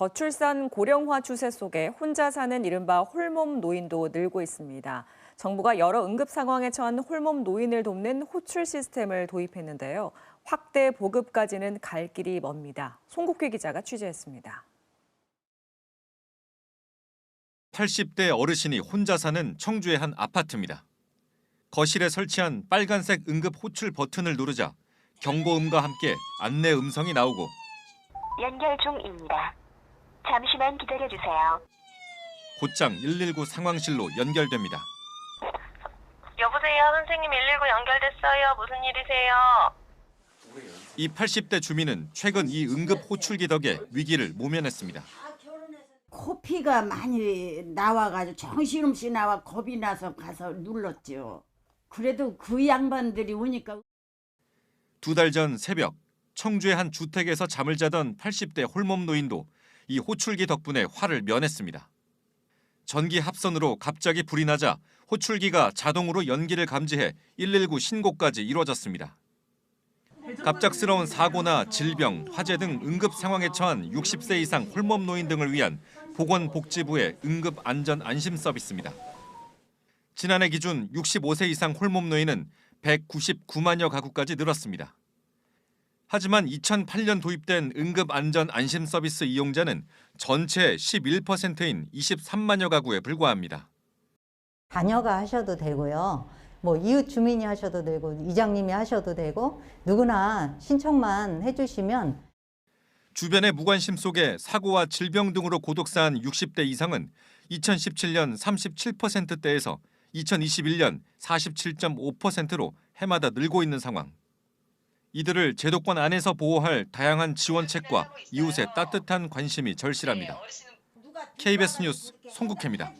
저출산 고령화 추세 속에 혼자 사는 이른바 홀몸 노인도 늘고 있습니다. 정부가 여러 응급 상황에 처한 홀몸 노인을 돕는 호출 시스템을 도입했는데요. 확대 보급까지는 갈 길이 멉니다. 송국회 기자가 취재했습니다. 80대 어르신이 혼자 사는 청주의 한 아파트입니다. 거실에 설치한 빨간색 응급 호출 버튼을 누르자 경고음과 함께 안내 음성이 나오고 연결 중입니다. 잠시만 기다려주세요. 곧장 119 상황실로 연결됩니다. 여보세요, 선생님 119 연결됐어요. 무슨 일이세요? 이 80대 주민은 최근 이 응급 호출기 덕에 위기를 모면했습니다. 코피가 많이 나와가지고 정신없이 나와 겁이 나서 가서 눌렀죠. 그래도 그 양반들이 오니까 두 달 전 새벽 청주의 한 주택에서 잠을 자던 80대 홀몸 노인도 이 호출기 덕분에 화를 면했습니다. 전기 합선으로 갑자기 불이 나자 호출기가 자동으로 연기를 감지해 119 신고까지 이루어졌습니다. 갑작스러운 사고나 질병, 화재 등 응급 상황에 처한 60세 이상 홀몸 노인 등을 위한 보건복지부의 응급 안전 안심 서비스입니다. 지난해 기준 65세 이상 홀몸 노인은 199만여 가구까지 늘었습니다. 하지만 2008년 도입된 응급 안전 안심 서비스 이용자는 전체 11%인 23만여 가구에 불과합니다. 자녀가 하셔도 되고요. 뭐 이웃 주민이 하셔도 되고 이장님이 하셔도 되고 누구나 신청만 해주시면 주변의 무관심 속에 사고와 질병 등으로 고독사한 60대 이상은 2017년 37%대에서 2021년 47.5%로 해마다 늘고 있는 상황. 이들을 제도권 안에서 보호할 다양한 지원책과 이웃의 따뜻한 관심이 절실합니다. KBS 뉴스 송국혜입니다.